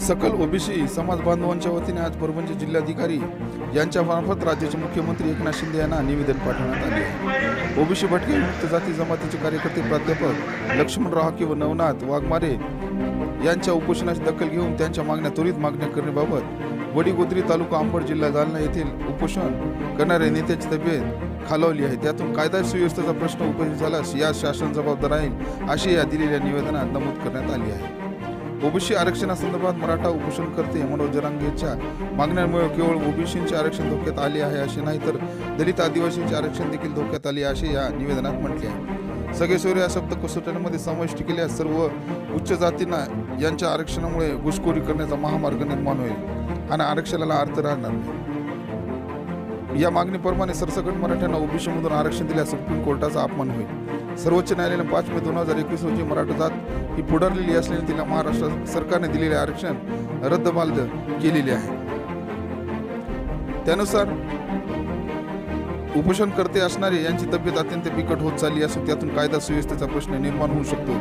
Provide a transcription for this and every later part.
सकल ओबीसी समाज बांधवांच्या वतीने आज परभणी जिल्हाधिकारी यांच्या मार्फत राज्याचे मुख्यमंत्री एकनाथ शिंदे यांना निवेदन पाठवण्यात आले आहे. ओबीसी भटके मुक्त जाती जमातीचे कार्यकर्ते प्राध्यापक लक्ष्मण राहके व नवनाथ वाघमारे यांच्या उपोषणाची दखल घेऊन त्यांच्या मागण्या त्वरित मागण्या करण्याबाबत वडीगोद्री तालुका अंबड जिल्हा जालना येथील उपोषण करणाऱ्या नेत्याची तब्येत खालावली आहे. त्यातून कायदा सुव्यवस्थेचा प्रश्न उपस्थित झाल्यास या शासन जबाबदार राहील अशी या दिलेल्या निवेदनात नमूद करण्यात आली आहे. ओबीसी आरक्षणासंदर्भात मराठा उपोषणकर्ते मनोज जरांगेच्या मागण्यांमुळे केवळ ओबीसींचे आरक्षण धोक्यात आले आहे असे नाही तर दलित आदिवासींचे आरक्षण देखील धोक्यात आले असे या निवेदनात म्हटले आहे. सगळे या शब्द कसोट्यांमध्ये समाविष्ट केल्यास सर्व उच्च जातींना यांच्या आरक्षणामुळे घुसखोरी करण्याचा महामार्ग निर्माण होईल. आणि आरक्षणाला अर्थ राहणार नाही. या मागणीप्रमाणे सरसकट मराठ्यांना ओबीसीमधून आरक्षण दिल्यास सुप्रीम कोर्टाचा अपमान होईल. सर्वोच्च न्यायालयाने पाच मे दोन हजार एकवीस रोजी मराठा जात ही पुढारलेली असल्याने तिला महाराष्ट्र सरकारने दिलेले आरक्षण रद्दबालद केलेले आहे. त्यानुसार उपोषणकर्ते असणारे यांची तब्येत अत्यंत बिकट होत चालली असून त्यातून कायदा सुव्यवस्थेचा प्रश्न निर्माण होऊ शकतो.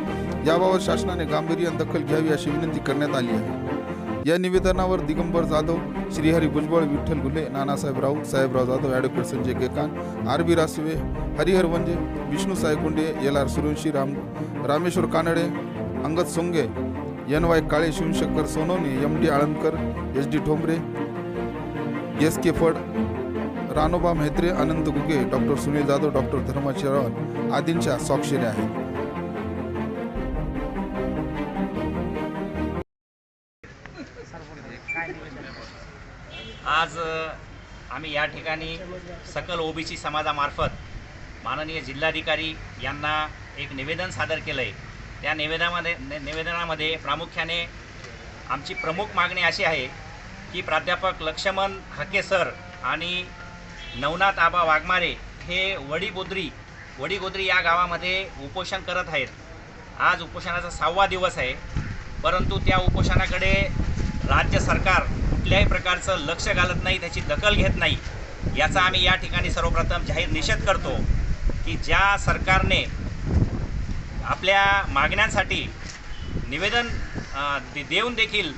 याबाबत शासनाने गांभीर्याने दखल घ्यावी अशी विनंती करण्यात आली आहे. या निवेदनावर Digambar Jadhav Shrihari Bhujbal Vitthal Gule Nanasaheb Raut Sahebrao Jadhav advocate Sanjay Kekan R B Rasve Harihar Vanje Vishnu Saykunde L R Survanshi Ram Rameshwar Kanade Angad Songe N Y Kale Shivshankar Sonawane M D Alandkar S D Thombare S K Phad Ranoba Mhetre Anand Guge doctor Sunil Jadhav doctor Dharma Sherawat आदींच्या स्वाक्षऱ्या आहेत. आज आम्ही या ठिकाणी सकल OBC समाजामार्फत माननीय जिल्हाधिकारी यांना एक निवेदन सादर केलं आहे त्या निवेदनामध्ये निवेदनामध्ये प्रामुख्याने आमची प्रमुख मागणी अशी आहे की प्राध्यापक लक्ष्मण हके सर आणि नवनाथ आबा वाघमारे हे वडीगोद्री वडीगोद्री या गावामध्ये उपोषण करत आहेत. आज उपोषणाचा सहावा दिवस आहे. परंतु त्या उपोषणाकडे राज्य सरकार कुठल्याही प्रकारचं लक्ष घालत नाही त्याची दखल घेत नाही याचा आम्ही या ठिकाणी सर्वप्रथम जाहीर निषेध करतो की ज्या सरकारने आपल्या मागण्यांसाठी निवेदन देऊन देखील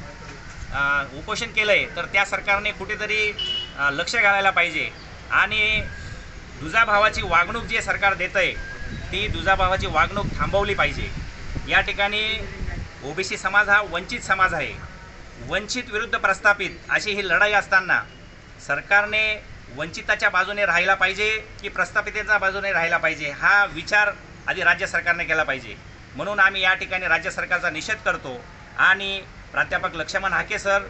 उपोषण केलं आहे तर त्या सरकारने कुठेतरी लक्ष घालायला पाहिजे. आणि दुजाभावाची वागणूक जे सरकार देतं आहे ती दुजाभावाची वागणूक थांबवली पाहिजे. या ठिकाणी ओबीसी समाज हा वंचित समाज आहे. वंचित विरुद्ध प्रस्थापित अशी ही लढाई असताना सरकारने वंचिताच्या बाजूने राहायला पाहिजे की प्रस्थापितेच्या बाजूने राहायला पाहिजे? हा विचार आधी राज्य सरकारने केला पाहिजे. म्हणून आम्ही या ठिकाणी राज्य सरकारचा निषेध करतो. आणि प्राध्यापक लक्ष्मण हाके सर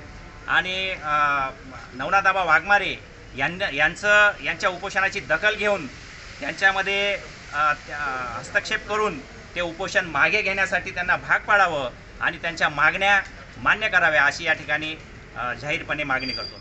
आणि नवनादाबा नवनाथाबा वाघमारे यांना यांचं यांच्या उपोषणाची दखल घेऊन त्यांच्यामध्ये त्या- हस्तक्षेप करून ते उपोषण मागे घेण्यासाठी त्यांना भाग पाडावं आणि त्यांच्या मागण्या मान्य कराव्या अशी या ठिकाणी जाहीरपणे मागणी करतो.